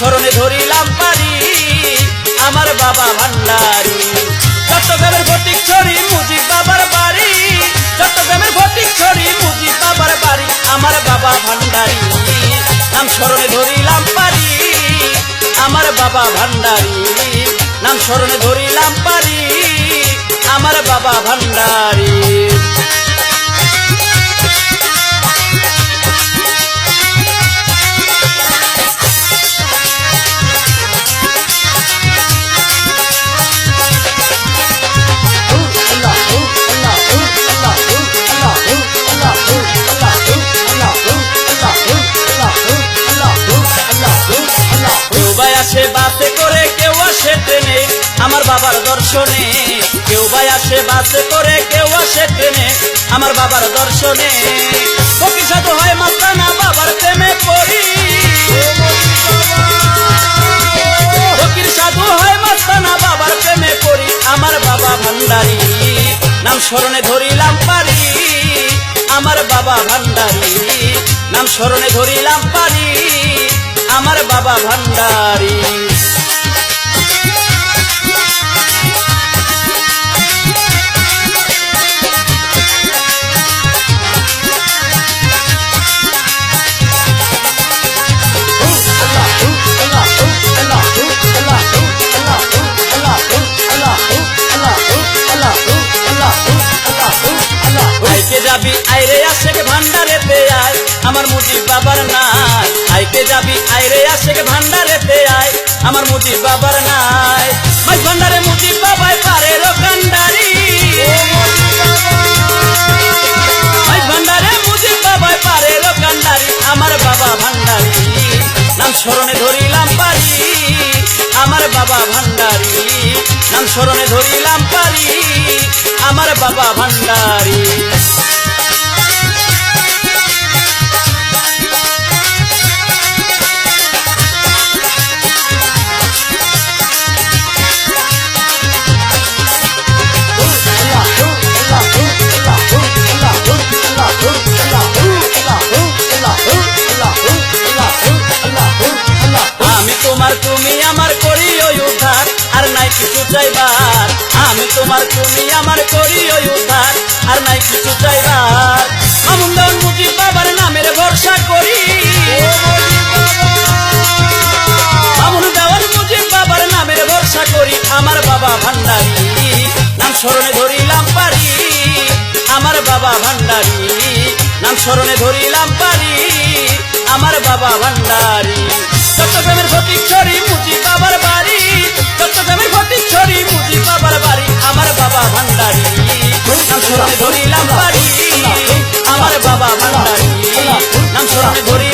স্মরণে ধরিলাম পারি আমার বাবা ভান্ডারি চট্টগ্রামের ফটিকছড়ি মুজিব বাবার বাড়ি চট্টগ্রামের ফটিকছড়ি মুজিব বাবার বাড়ি, আমার বাবা ভান্ডারি নাম স্মরণে ধরিলাম পারি আমার বাবা ভান্ডারি নাম স্মরণে ধরিলাম পারি আমার বাবা ভান্ডারি আমার বাবার দর্শনে। কেউ ভাই আসে, বাসে করে, কেউ আসে ট্রেনে। আমার বাবার দর্শনে। ফকির সাধু হয় মাস্তানা বাবার প্রেমে পড়ি। ফকির সাধু হয় মাস্তানা বাবার প্রেমে পড়ি। আমার বাবা ভান্ডারি, নাম স্মরণে ধরিলাম পারি। আমার বাবা ভান্ডারি, নাম স্মরণে ধরিলাম পারি। আমার বাবা ভান্ডারি। আমার মুজিব বাবার নাই। আইতে যাবি আইরে আসে ভান্ডারেতে আয়। আমার মুজিব বাবার নাই। মাই ভান্ডারে মুজিব বাবাই পারে রকান্ডারি মাই ভান্ডারে মুজিব বাবাই পারে রকান্ডারি আমার বাবা ভান্ডারি। নাম স্মরণে ধরিলাম পারি। আমার বাবা ভান্ডারি। নাম স্মরণে ধরিলাম পারি। আমার বাবা ভান্ডারি। চাইবার আমি তোমার তুমি আমার করি ওই উদ্ধার, আর নাই কিছু চাইবার। আমন দেওয়ান মুজিব বাবার নামের ভরসা করি। আমন দেওয়ান বাবার নামের ভরসা করি, আমার বাবা ভান্ডারি। নাম স্মরণে ধরিলাম পারি, আমার বাবা ভান্ডারি। নাম স্মরণে ধরিলাম পারি, আমার বাবা ভান্ডারি। চট্টগ্রামের ফটিকছড়ি মুজি বাবার বাড়ি চট্টগ্রামের ফটিকছড়ি ধরিলাম বাড়ি আমার বাবা ভান্ডারি নাম স্মরণে ধরিলাম